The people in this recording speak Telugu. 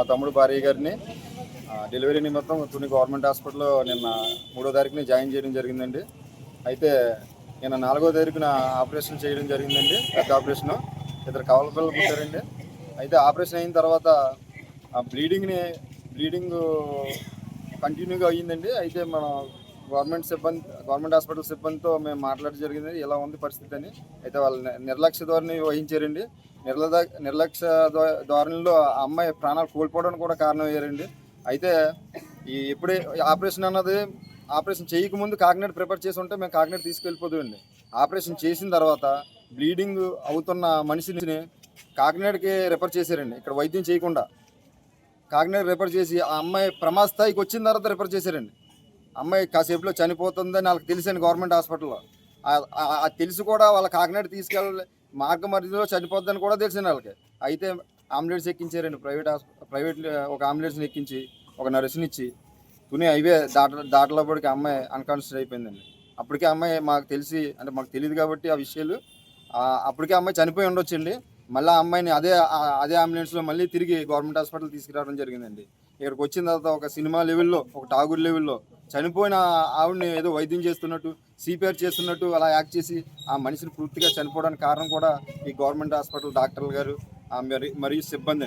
మా తమ్ముడు భార్య గారిని డెలివరీ నిమిత్తం తుని గవర్నమెంట్ హాస్పిటల్లో నిన్న మూడో తారీఖుని జాయిన్ చేయడం జరిగిందండి. అయితే నిన్న నాలుగో తారీఖున ఆపరేషన్ చేయడం జరిగిందండి పెద్ద ఆపరేషన్. ఇద్దరు కవల పిల్లలు పుట్టారండి. అయితే ఆపరేషన్ అయిన తర్వాత ఆ బ్లీడింగ్ని బ్లీడింగ్ కంటిన్యూగా అయ్యిందండి. అయితే మనం గవర్నమెంట్ సిబ్బంది గవర్నమెంట్ హాస్పిటల్ సిబ్బందితో మేము మాట్లాడడం జరిగింది. ఇలా ఉంది పరిస్థితి అని అయితే వాళ్ళు నిర్లక్ష్య ధోరణి వహించారండి. నిర్ల నిర్లక్ష్య ధోరణిలో ఆ అమ్మాయి ప్రాణాలు కోల్పోవడానికి కూడా కారణం అయ్యారండి. అయితే ఈ ఎప్పుడే ఆపరేషన్ అన్నది ఆపరేషన్ చేయకముందు కాకినాడ ప్రిపేర్ చేసి ఉంటే మేము కాకినాడ తీసుకెళ్ళిపోతుందండి ఆపరేషన్ చేసిన తర్వాత బ్లీడింగ్ అవుతున్న మనిషిని కాకినాడకి రిఫర్ చేశారండి. ఇక్కడ వైద్యం చేయకుండా. కాకినాడ రిఫర్ చేసి ఆ అమ్మాయి ప్రమాద స్థాయికి వచ్చిన తర్వాత రిఫర్ చేశారండి. అమ్మాయి కాసేపులో చనిపోతుందని వాళ్ళకి తెలిసాను గవర్నమెంట్ హాస్పిటల్లో. ఆ- తెలిసి కూడా వాళ్ళ కాకినాడ తీసుకెళ్ళ మార్గ మధ్యలో చనిపోద్దని కూడా తెలిసింది వాళ్ళకి. అయితే అంబులెన్స్ ఎక్కించారండి. ప్రైవేట్ హాస్పిటల్ ప్రైవేట్ ఒక అంబులెన్స్ని ఎక్కించి ఒక నర్సునిచ్చి తుని హైవే దాట దాటలోపడికి అమ్మాయి అన్కాన్షియస్ అయిపోయిందండి. అప్పటికే అమ్మాయి మాకు తెలిసి అంటే మాకు తెలియదు కాబట్టి ఆ విషయాలు అప్పటికే అమ్మాయి చనిపోయి ఉండొచ్చండి. మళ్ళీ ఆ అమ్మాయిని అదే అదే అంబులెన్స్లో మళ్ళీ తిరిగి గవర్నమెంట్ హాస్పిటల్ తీసుకురావడం జరిగిందండి. ఇక్కడికి వచ్చిన తర్వాత ఒక సినిమా లెవెల్లో ఒక టాగూర్ లెవెల్లో చనిపోయిన ఆవిడని ఏదో వైద్యం చేస్తున్నట్టు సిపిఆర్ చేస్తున్నట్టు అలా యాక్ట్ చేసి ఆ మనిషిని పూర్తిగా చనిపోవడానికి కారణం కూడా ఈ గవర్నమెంట్ హాస్పిటల్ డాక్టర్లు గారు మరి మరియు సిబ్బంది అండి.